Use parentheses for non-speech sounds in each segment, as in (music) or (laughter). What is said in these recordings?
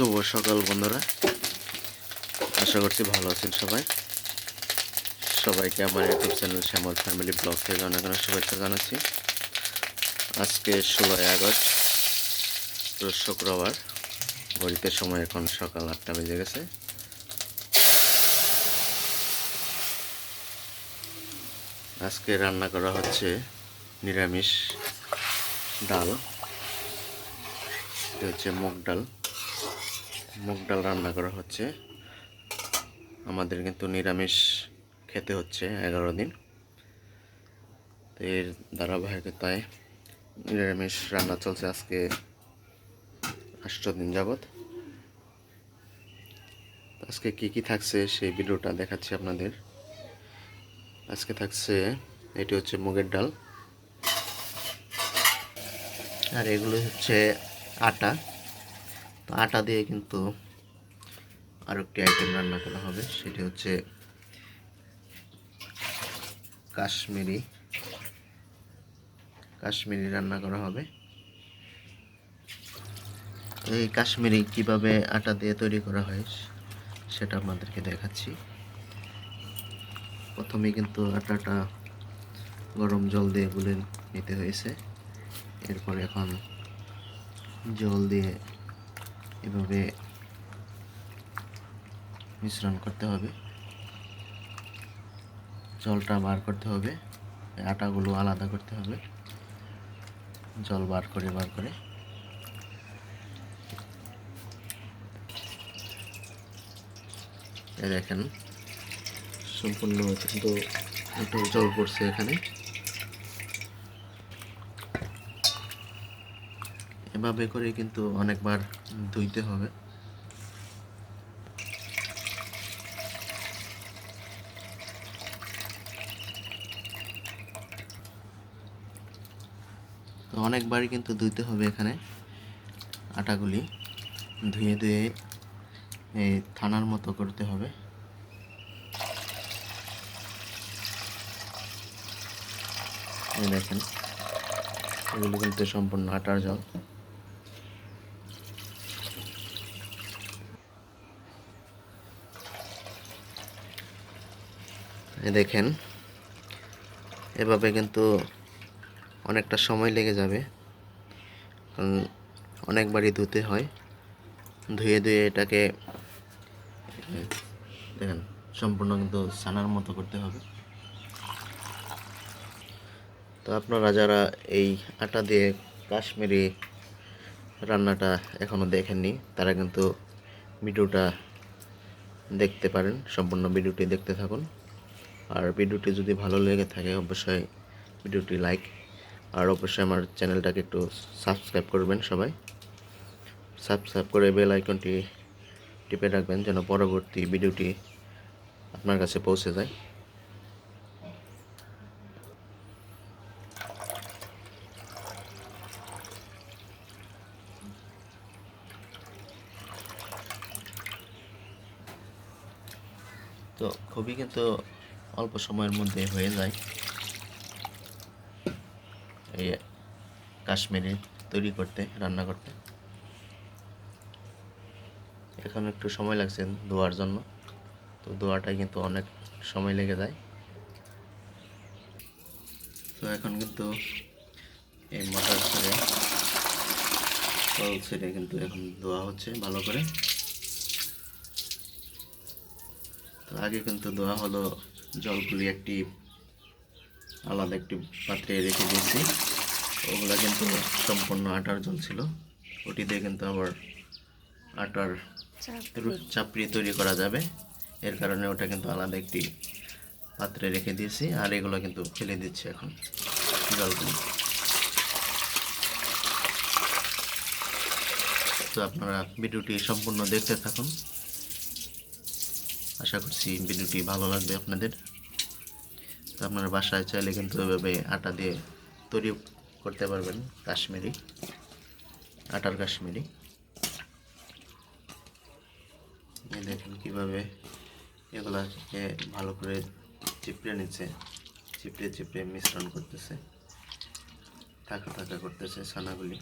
শুভ সকাল, বন্ধুরা। আশা করছি ভালো আছেন সবাই। সবাইকে আমার YouTube channel Shyamal family blog থেকে অনেক অনেক শুভেচ্ছা জানাচ্ছি। আজকে ষোলোই আগস্ট শুক্রবার। ঘড়িতে সময় এখন সকাল আটটা বেজে গেছে। আজকে রান্না করা হচ্ছে নিরামিষ ডাল। হচ্ছে মুগ ডাল। মুগ ডাল রান্না করা হচ্ছে। আমাদের কিন্তু নিরামিষ খেতে হচ্ছে এগারো দিন। তো এর ধারাবাহিকতায় নিরামিষ রান্না চলছে আজকে আষ্ট দিন যাবৎ। আজকে কি কি থাকছে সেই ভিডিওটা দেখাচ্ছি আপনাদের। আজকে থাকছে, এটি হচ্ছে মুগের ডাল। আর এগুলো হচ্ছে আটা। তো আটা দিয়ে কিন্তু আর একটি আইটেম রান্না করা হবে। সেটি হচ্ছে কাশ্মীরি কাশ্মীরি রান্না করা হবে। এই কাশ্মীরি কীভাবে আটা দিয়ে তৈরি করা হয় সেটা আপনাদেরকে দেখাচ্ছি। প্রথমে কিন্তু আটাটা গরম জল দিয়ে গুলে নিতে হয়েছে। এরপর এখন জল দিয়ে এভাবে মিশ্রণ করতে হবে। জলটা বার করতে হবে। আটাগুলো আলাদা করতে হবে। জল বার করে বার করে। দেখেন, সম্পূর্ণ কিন্তু একটু জল পড়ছে এখানে। এভাবে করে কিন্তু অনেকবার ধুইতে হবে। তো অনেকবারই কিন্তু ধুইতে হবে এখানে আটাগুলি। ধুয়ে ধুয়ে এই থানার মতো করতে হবে। দেখেন, এগুলো কিন্তু সম্পূর্ণ আটার জল। দেখেন, এভাবে কিন্তু অনেকটা সময় লেগে যাবে। কারণ অনেকবারই ধুতে হয়। ধুয়ে ধুয়ে এটাকে, দেখেন, সম্পূর্ণ কিন্তু ছানার মতো করতে হবে। তো আপনারা যারা এই আটা দিয়ে কাশ্মীরি রান্নাটা এখনও দেখেননি, তারা কিন্তু ভিডিওটা দেখতে পারেন, সম্পূর্ণ ভিডিওটি দেখতে থাকুন। আর ভিডিওটি যদি ভালো লেগে থাকে, অবশ্যই ভিডিওটি লাইক আর অবশ্যই আমার চ্যানেলটাকে একটু সাবস্ক্রাইব করবেন সবাই। সাবস্ক্রাইব করে বেল আইকনটি টিপে রাখবেন যেন পরবর্তী ভিডিওটি আপনার কাছে পৌঁছে যায়। তো খুবই কিন্তু অল্প সময়ের মধ্যে হয়ে যায়। এই কাশ্মীরি তৈরি করতে, রান্না করতে। এখন একটু সময় লাগছে ধোয়ার জন্য। তো ধোয়াটাই কিন্তু অনেক সময় লেগে যায়। তো এখন কিন্তু এই মটর ছেড়ে তল ছেড়ে কিন্তু এখন ধোয়া হচ্ছে ভালো করে। তো আগে কিন্তু ধোয়া হলো জলগুলি একটি আলাদা একটি পাত্রে রেখে দিয়েছি। ওগুলো কিন্তু সম্পূর্ণ আটার জল ছিল। ওটি দিয়ে কিন্তু আবার আটার চাপড়ি। তৈরি করা যাবে। এর কারণে ওটা কিন্তু আলাদা একটি পাত্রে রেখে দিয়েছি। আর এগুলো কিন্তু ফেলে দিচ্ছি এখন জলগুলো। তো আপনারা ভিডিওটি সম্পূর্ণ দেখতে থাকুন। আশা করছি ভিডিওটি ভালো লাগবে আপনাদের। তো আপনারা বাসায় চাইলে কিন্তু এভাবে আটা দিয়ে তৈরি করতে পারবেন, কাশ্মীরি, আটার কাশ্মীরি। দেখেন কীভাবে এগুলাকে ভালো করে চিপড়ে নিচ্ছে, চিপড়ে চিপড়ে মিশ্রণ করতেছে থাকা থাকা করতেছে ছানাগুলি।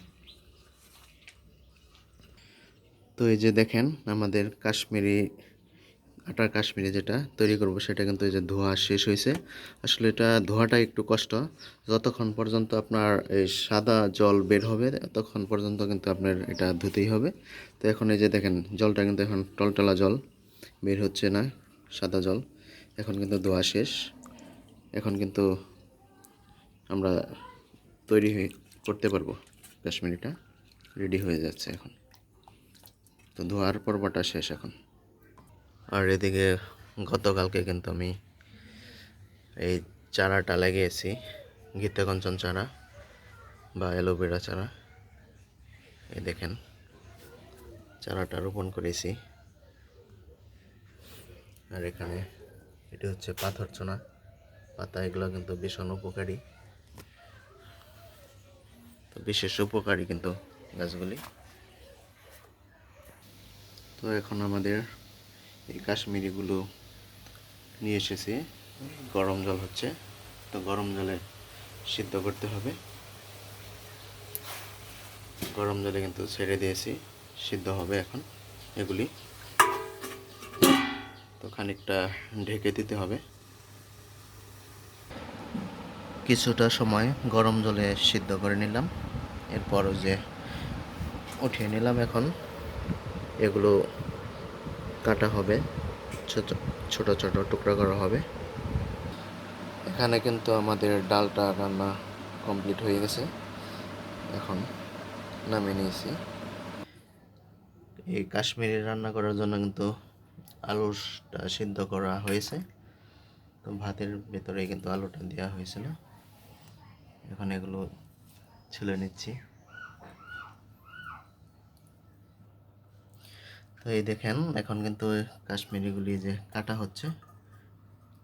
তো এই যে দেখেন আমাদের কাশ্মীরি আটার কাশ্মীরি যেটা তৈরি করব সেটা কিন্তু এই যে ধোয়া শেষ হয়েছে। আসলে এটা ধোয়াটা একটু কষ্ট। যতক্ষণ পর্যন্ত আপনার এই সাদা জল বের হবে, ততক্ষণ পর্যন্ত কিন্তু আপনার এটা ধুতেই হবে। তো এখন এই যে দেখেন, জলটা কিন্তু এখন টলটলা জল, বের হচ্ছে না সাদা জল। এখন কিন্তু ধোয়া শেষ। এখন কিন্তু আমরা তৈরি হয়ে করতে পারব। কাশ্মীরিটা রেডি হয়ে যাচ্ছে এখন। তো ধোয়ার পর্বটা শেষ এখন। আর এদিকে গতকালকে কিন্তু আমি এই চারাটা লাগিয়েছি গীতাকঞ্চন চারা বা অ্যালোভেরা চারা। এই দেখেন, চারাটা রোপণ করেছি। আর এখানে এটি হচ্ছে পাথর চোনা। পাতা এগুলো কিন্তু ভীষণ উপকারী। তো বিশেষ উপকারী কিন্তু গাছগুলি। তো এখন আমাদের এই কাশ্মীরিগুলো নিয়ে এসেছি। গরম জল হচ্ছে। তো গরম জলে সিদ্ধ করতে হবে। গরম জলে কিন্তু ছেড়ে দিয়েছি। সিদ্ধ হবে এখন এগুলি। তো খানিকটা ঢেকে দিতে হবে। কিছুটা সময় গরম জলে সিদ্ধ করে নিলাম। এরপর ওই যে উঠিয়ে নিলাম এখন, এগুলো কাটা হবে, ছোট ছোট ছোট টুকরা করা হবে। এখানে কিন্তু আমাদের ডালটা রান্না কমপ্লিট হয়ে গেছে। এখন নামিয়ে নিয়েছি। এই কাশ্মীরি রান্না করার জন্য কিন্তু আলুটা সিদ্ধ করা হয়েছে। তো ভাতের ভেতরে কিন্তু আলুটা দেওয়া হয়েছিল এখন এগুলো ছিলে নিচ্ছি তো এই দেখেন, এখন কিন্তু কাশ্মীরিগুলি যে কাটা হচ্ছে,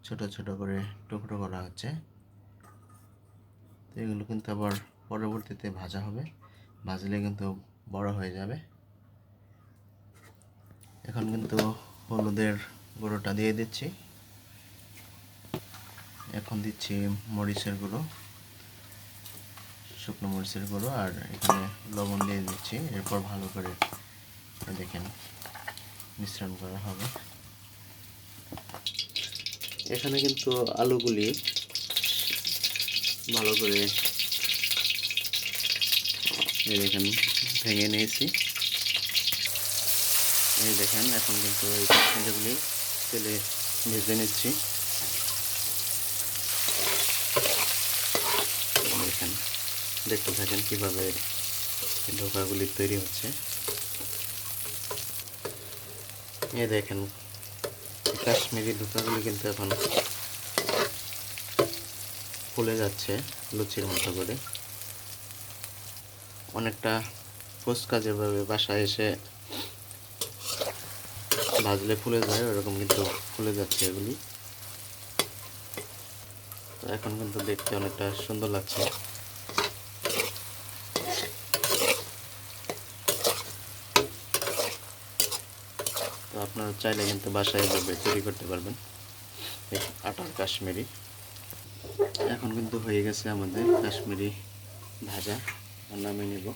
ছোট ছোট করে টুকরো করা হচ্ছে। তো এগুলো কিন্তু আবার পরবর্তীতে ভাজা হবে, ভাজলে কিন্তু বড় হয়ে যাবে। এখন কিন্তু হলুদের গুঁড়োটা দিয়ে দিচ্ছি। এখন দিচ্ছি মরিচের গুঁড়ো, শুকনো মরিচের গুঁড়ো, আর এখানে লবণ দিয়ে দিচ্ছি। এরপর ভালো করে দেখেন। মিশ্রণ করা হবে। এখানে কিন্তু আলুগুলি ভালো করে দেখেন, ভেঙে নিয়েছি। এই দেখেন, এখন কিন্তু এই কাশ্মীরিগুলি তেলে ভেজে নিচ্ছি। দেখেন, দেখতে থাকেন কীভাবে ঢোকাগুলি তৈরি হচ্ছে। এই দেখেন কাশ্মীরি ধোকাগুলি কিন্তু এখন ফুলে যাচ্ছে লুচির মতো করে। অনেকটা ফুচকা যেভাবে বাসায় এসে ভাজলে ফুলে যায়, ওরকম কিন্তু ফুলে যাচ্ছে এগুলি। এখন কিন্তু দেখতে অনেকটা সুন্দর লাগছে। আপনারা চাইলে কিন্তু বাসায় এভাবে তৈরি করতে পারবেন। আটার কাশ্মীরি। এখন কিন্তু হয়ে গেছে আমাদের কাশ্মীরি ভাজা। নামিয়ে নেব।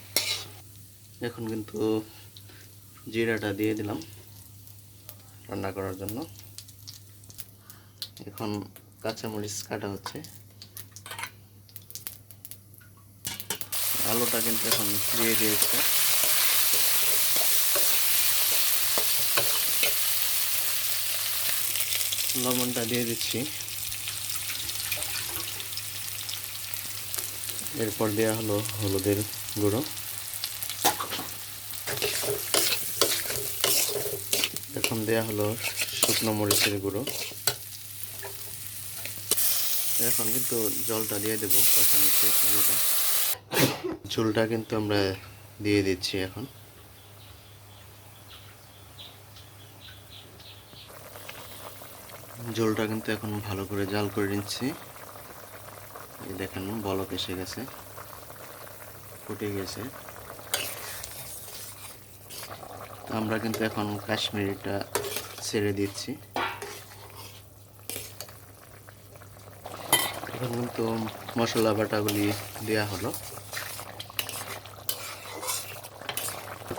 এখন কিন্তু জিরাটা দিয়ে দিলাম রান্না করার জন্য। এখন কাঁচামরিচ কাটা হচ্ছে। আলুটা কিন্তু এখন দিয়ে দিয়েছে। লবণটা দিয়ে দিচ্ছি। এরপর দেওয়া হলো হলুদের গুঁড়ো। এখন দেয়া হলো শুকনো মরিচের গুঁড়ো। এখন কিন্তু জলটা দিয়ে দেবো কষানিতে ঝোলটা (coughs) কিন্তু আমরা দিয়ে দিচ্ছি এখন। ঝোলটা কিন্তু এখন ভালো করে জাল করে নিচ্ছি। এই দেখেন, বলক এসে গেছে। ফুটে গেছে। আমরা কিন্তু এখন কাশ্মীরিটা ছেড়ে দিচ্ছি। এখন কিন্তু মশলা বাটাগুলি দেওয়া হলো।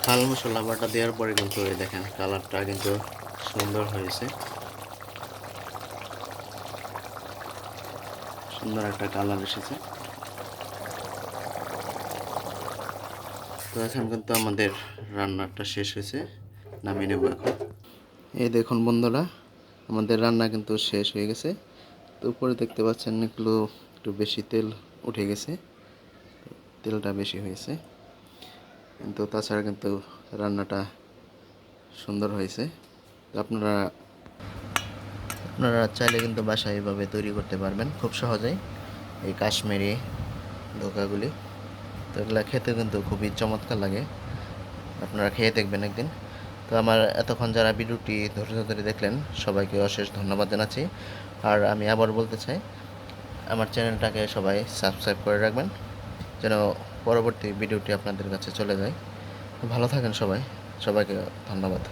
হাল মশলা বাটা দেওয়ার পরে কিন্তু দেখেন, কালারটা কিন্তু সুন্দর হয়েছে। সুন্দর একটা কালার এসেছে। তো এখন কিন্তু আমাদের রান্নাটা শেষ হয়েছে, নামিয়ে নেব এখন। এই দেখুন বন্ধুরা, আমাদের রান্না কিন্তু শেষ হয়ে গেছে। তো উপরে দেখতে পাচ্ছেন একটু একটু বেশি তেল উঠে গেছে, তেলটা বেশি হয়েছে। কিন্তু তাছাড়া কিন্তু রান্নাটা সুন্দর হয়েছে। আপনারা আপনারা চাইলে কিন্তু বাসায় এভাবে তৈরি করতে পারবেন, খুব সহজেই। এই কাশ্মীরি ধোকাগুলি, তো এগুলো খেতে কিন্তু খুবই চমৎকার লাগে। আপনারা খেয়ে দেখবেন একদিন। তো আমার এতক্ষণ যারা ভিডিওটি ধৈর্য ধরে দেখলেন, সবাইকে অশেষ ধন্যবাদ জানাচ্ছি। আর আমি আবার বলতে চাই, আমার চ্যানেলটাকে সবাই সাবস্ক্রাইব করে রাখবেন, যেন পরবর্তী ভিডিওটি আপনাদের কাছে চলে যায়। ভালো থাকেন সবাই। সবাইকে ধন্যবাদ।